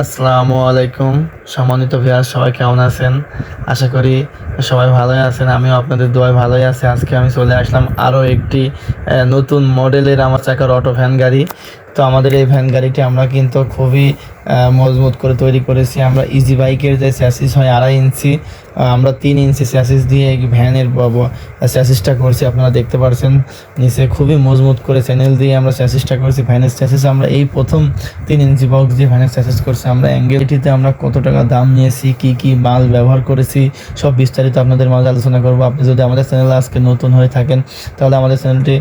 আসসালামু আলাইকুম। সম্মানিত ভিয়ার সবাই কেমন আছেন? আশা করি সবাই ভালোই আছেন, আমিও আপনাদের দোয়ায় ভালোই আছি। আজকে আমি চলে আসলাম আরও একটি নতুন মডেলের আমার চাকার অটো ভ্যান গাড়ি। তো আমাদের এই ভ্যান গাড়িটি আমরা কিন্তু খুবই মজবুত করে তৈরি করেছি। আমরা ইজি বাইকের যে স্যাসিস হয়, আড়াই ইঞ্চি আমরা তিন ইঞ্চি স্যাসিস দিয়ে ভ্যানের স্যাসিসটা করছি। আপনারা দেখতে পাচ্ছেন নিচে খুবই মজবুত করে চ্যানেল দিয়ে আমরা স্যাসিসটা করছি। ভ্যানের স্যাসিস আমরা এই প্রথম তিন ইঞ্চি বক্স দিয়ে ভ্যানের স্যাসিস করছি। আমরা অ্যাঙ্গেলটিতে আমরা কত টাকা দাম নিয়েছি, কি কি মাল ব্যবহার করেছি, সব বিস্তারিত আপনাদের মাঝে আলোচনা করব। আপনি যদি আমাদের চ্যানেলে আজকে নতুন হয়ে থাকেন, তাহলে আমাদের চ্যানেলটি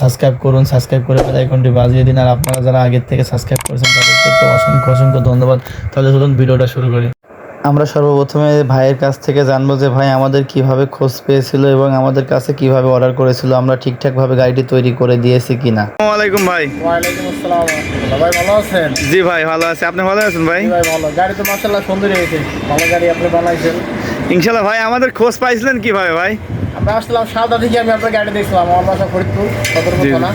সাবস্ক্রাইব করুন। সাবস্ক্রাইব করে বেল বাজিয়ে দিন। আর আপনারা যারা আগের থেকে সাবস্ক্রাইব করেছেন, তাদেরকে অসংখ্য অসংখ্য ধন্যবাদ। তাহলে চলুন ভিডিওটা শুরু করি। আমরা সর্বপ্রথমে ভাইয়ের কাছ থেকে জানব যে ভাই আমাদের কীভাবে খোঁজ পেয়েছিল এবং আমাদের কাছে কীভাবে অর্ডার করেছিল আমরা ঠিকঠাকভাবে গাড়িটি তৈরি করে দিয়েছি কিনা। ভাই। ওয়ালাইকুম আসসালাম ভাই ভালো আছেন? জি ভাই ভালো আছে। আপনি ভালো আছেন ভাই? ভাই ভালো। গাড়ি তো মার্শাল্লাহ সুন্দর হয়েছে। ভালো গাড়ি আপনি বানাইছেন। ইনশাল্লাহ ভাই আমাদের খোঁজ পাইছিলেন কীভাবে ভাই? আমরা আসলাম সাদা থেকে আমি আপনার গাড়ি দেখছিলাম আমার বাসা ফরিদপুর সতর্ক জি থানা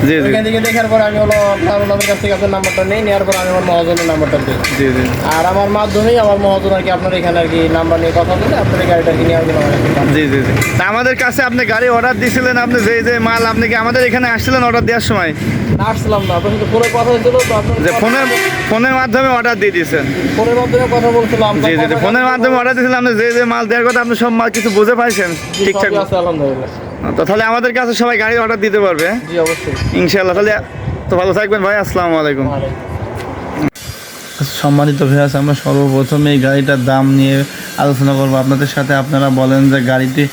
জি জি। ওইখান থেকে দেখার পর আমি হলো আপনার ওনাদের কাছ থেকে আপনার নাম্বারটা নেই নেওয়ার পর আমি আমার মহাজনের নাম্বারটা দিই। জি জি। আর আমার মাধ্যমেই আমার মহাজন আর কি আপনার এখানে আর কি নাম্বার নিয়ে কথা বলে আপনার এই গাড়িটা কিনে আর কি আমার কাছে পাঠান। জি জি জি। তা আমাদের কাছে আপনি গাড়ি অর্ডার দিয়েছিলেন আপনি যে যে মাল আপনি কি আমাদের এখানে আসছিলেন অর্ডার দেওয়ার সময়? আসছিলাম না। আপনার সাথে ফোনে কথা হয়েছিল তো আপনার যে ফোনের ফোনের মাধ্যমে অর্ডার দিয়ে দিয়েছেন। ফোনের মাধ্যমে কথা বলছিলাম জি জি ফোনের মাধ্যমে অর্ডার দিয়েছিলেন আপনি যে যে মাল দেওয়ার কথা আপনি সব মাল কিছু বুঝে পাইছেন ঠিকঠাক আছে আলহামদুলিল্লাহ। তো তাহলে আমাদের কাছে সবাই গাড়ি অর্ডার দিতে পারবে। জি অবশ্যই। ইনশাল্লাহ তাহলে তো ভালো থাকবেন ভাই আসসালামু আলাইকুম। ওয়ালাইকুম সম্মানিত ভিয়াস আমরা সর্বপ্রথমে এই গাড়িটার দাম নিয়ে আলোচনা করব। আপনাদের সাথে আপনারা বলেন যে গাড়িটি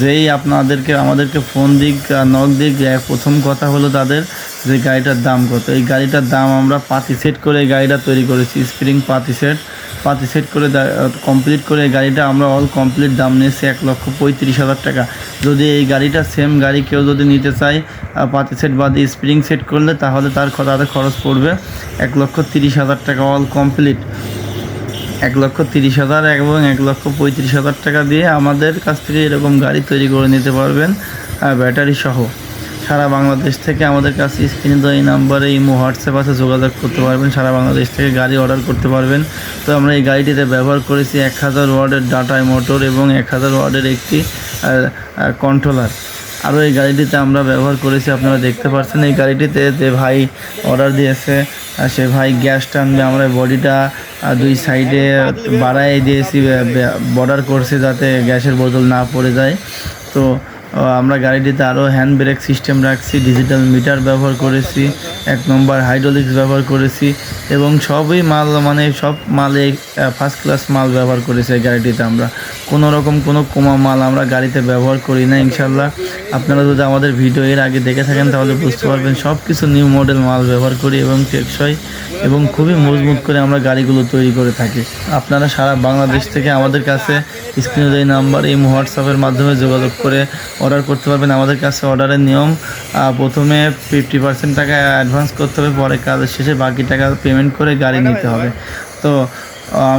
যেই আপনাদেরকে আমাদেরকে ফোন দিক নক দিক প্রথম কথা হলো তাদের যে গাড়িটার দাম কত। এই গাড়িটার দাম আমরা পাতি সেট করে এই গাড়িটা তৈরি করেছি স্প্রিং পাতি সেট পাতি সেট করে কমপ্লিট করে গাড়িটা আমরা অল কমপ্লিট দাম নিয়েছি এক লক্ষ পঁয়ত্রিশ হাজার টাকা। যদি এই গাড়িটা সেম গাড়ি কেউ যদি নিতে চায় পাতি সেট বাদ স্প্রিং সেট করলে তাহলে তার তাদের খরচ পড়বে এক লক্ষ তিরিশ হাজার টাকা অল কমপ্লিট এক লক্ষ তিরিশ হাজার এবং এক লক্ষ পঁয়ত্রিশ হাজার টাকা দিয়ে আমাদের কাছ থেকে এরকম গাড়ি তৈরি করে নিতে পারবেন ব্যাটারি সহ। সারা বাংলাদেশ থেকে আমাদের কাছে স্ক্রিনে দেওয়া এই নাম্বারে ইমো, হোয়াটসঅ্যাপ আছে, যোগাযোগ করতে পারবেন। সারা বাংলাদেশ থেকে গাড়ি অর্ডার করতে পারবেন। তো আমরা এই গাড়িটিতে ব্যবহার করেছি এক হাজার ওয়ার্ডের ডাটা মোটর এবং এক হাজার ওয়ার্ডের একটি কন্ট্রোলার আরও এই গাড়িটিতে আমরা ব্যবহার করেছি, আপনারা দেখতে পাচ্ছেন এই গাড়িটিতে যে ভাই অর্ডার দিয়েছে সে ভাই গ্যাস টানবে, আমরা বডিটা দুই সাইডে বাড়াই দিয়েছি বর্ডার করছে যাতে গ্যাসের বোতল না পড়ে যায়। তো আমরা গাড়িটিতে আরও হ্যান্ড ব্রেক সিস্টেম রাখছি ডিজিটাল মিটার ব্যবহার করেছি, এক নম্বর হাইড্রোলিক্স ব্যবহার করেছি এবং সবই মাল মানে সব মালে ফার্স্ট ক্লাস মাল ব্যবহার করেছি গাড়িটিতে আমরা। কোনো রকম কোনো কোমা মাল আমরা গাড়িতে ব্যবহার করি না, ইনশাল্লাহ। আপনারা যদি আমাদের ভিডিও এর আগে দেখে থাকেন, তাহলে বুঝতে পারবেন সব কিছু নিউ মডেল মাল ব্যবহার করি এবং টেকসই এবং খুবই মজবুত করে আমরা গাড়িগুলো তৈরি করে থাকি। আপনারা সারা বাংলাদেশ থেকে আমাদের কাছে স্ক্রিনে দেয় নাম্বার এই হোয়াটসঅ্যাপের মাধ্যমে যোগাযোগ করে অর্ডার করতে পারবেন। আমাদের কাছে অর্ডারের নিয়ম প্রথমে ফিফটি পার্সেন্ট টাকা অ্যাডভান্স করতে হবে, পরে কাজের শেষে বাকি টাকা পেমেন্ট করে গাড়ি নিতে হবে। তো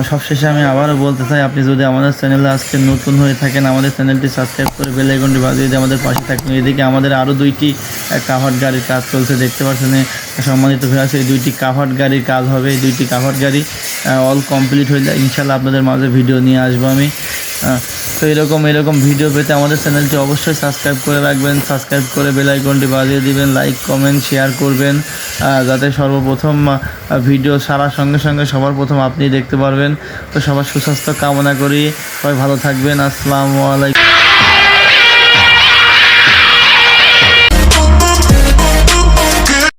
সবশেষে আমি আবারও বলতে চাই, আপনি যদি আমাদের চ্যানেলে আজকে নতুন হয়ে থাকেন, আমাদের চ্যানেলটি সাবস্ক্রাইব করে বেল আইকনটি বাজিয়ে দিয়ে আমাদের পাশে থাকেন এদিকে আমাদের আরও দুইটি কাভার্ড গাড়ির কাজ চলছে, দেখতে পাচ্ছেন সম্মানিত ভিউয়ার্স এই দুইটি কাভার্ড গাড়ির কাজ হবে, এই দুইটি কাভার্ড গাড়ি অল কমপ্লিট হয়ে যায়। ইনশাল্লাহ আপনাদের মাঝে ভিডিও নিয়ে আসব আমি। তো এরকম এরকম ভিডিও পেতে আমাদের চ্যানেলটি অবশ্যই সাবস্ক্রাইব করে রাখবেন সাবস্ক্রাইব করে বেলাইকনটি বাজিয়ে দিবেন লাইক কমেন্ট শেয়ার করবেন যাতে সর্বপ্রথম ভিডিও সারার সঙ্গে সঙ্গে সবার প্রথম আপনি দেখতে পারবেন। তো সবার সুস্বাস্থ্য কামনা করি, সবাই ভালো থাকবেন, আসসালামু আলাইকুম।